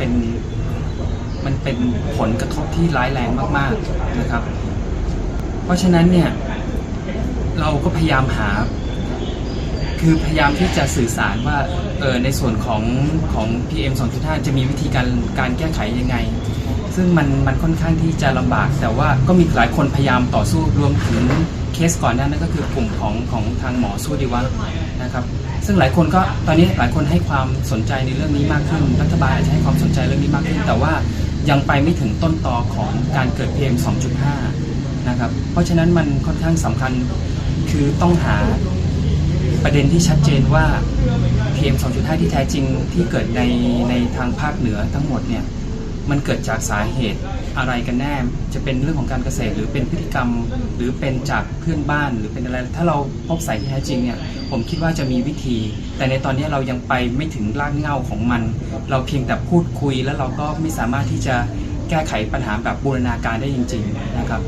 เป็นมันเป็นผลกระทบที่ร้ายแรงมาก ๆนะครับ เพราะฉะนั้นเนี่ยเราก็พยายามหา คือพยายามที่จะสื่อสารว่าเออในส่วนของของ PM 2.5 จะมีวิธีการการแก้ไขยังไง ซึ่งมันมันค่อนข้างที่จะลำบาก แต่ว่าก็มีหลายคนพยายามต่อสู้รวมถึง สก่อนหน้านั้นก็คือกลุ่มของของทางหมอสู้ดีวะนะครับ ซึ่งหลายคนก็ตอนนี้หลายคนให้ความสนใจในเรื่องนี้มากขึ้น รัฐบาลอาจจะให้ความสนใจเรื่องนี้มากขึ้น แต่ว่ายังไปไม่ถึงต้นตอของการเกิด PM 2.5 นะครับ เพราะฉะนั้นมันค่อนข้างสำคัญคือต้องหาประเด็นที่ชัดเจนว่า PM 2.5 ที่แท้จริงที่เกิดในในทางภาคเหนือทั้งหมดเนี่ย มันเกิดจากสาเหตุอะไรกันแน่ จะเป็นเรื่องของการเกษตร หรือเป็นพฤติกรรม หรือเป็นจากเพื่อนบ้าน หรือเป็นอะไร ถ้าเราพบสาเหตุแท้จริงเนี่ย ผมคิดว่าจะมีวิธี แต่ในตอนนี้เรายังไปไม่ถึงรากเหง้าของมัน เราเพียงแต่พูดคุย แล้วเราก็ไม่สามารถที่จะแก้ไขปัญหาแบบบูรณาการได้จริง ๆ นะครับ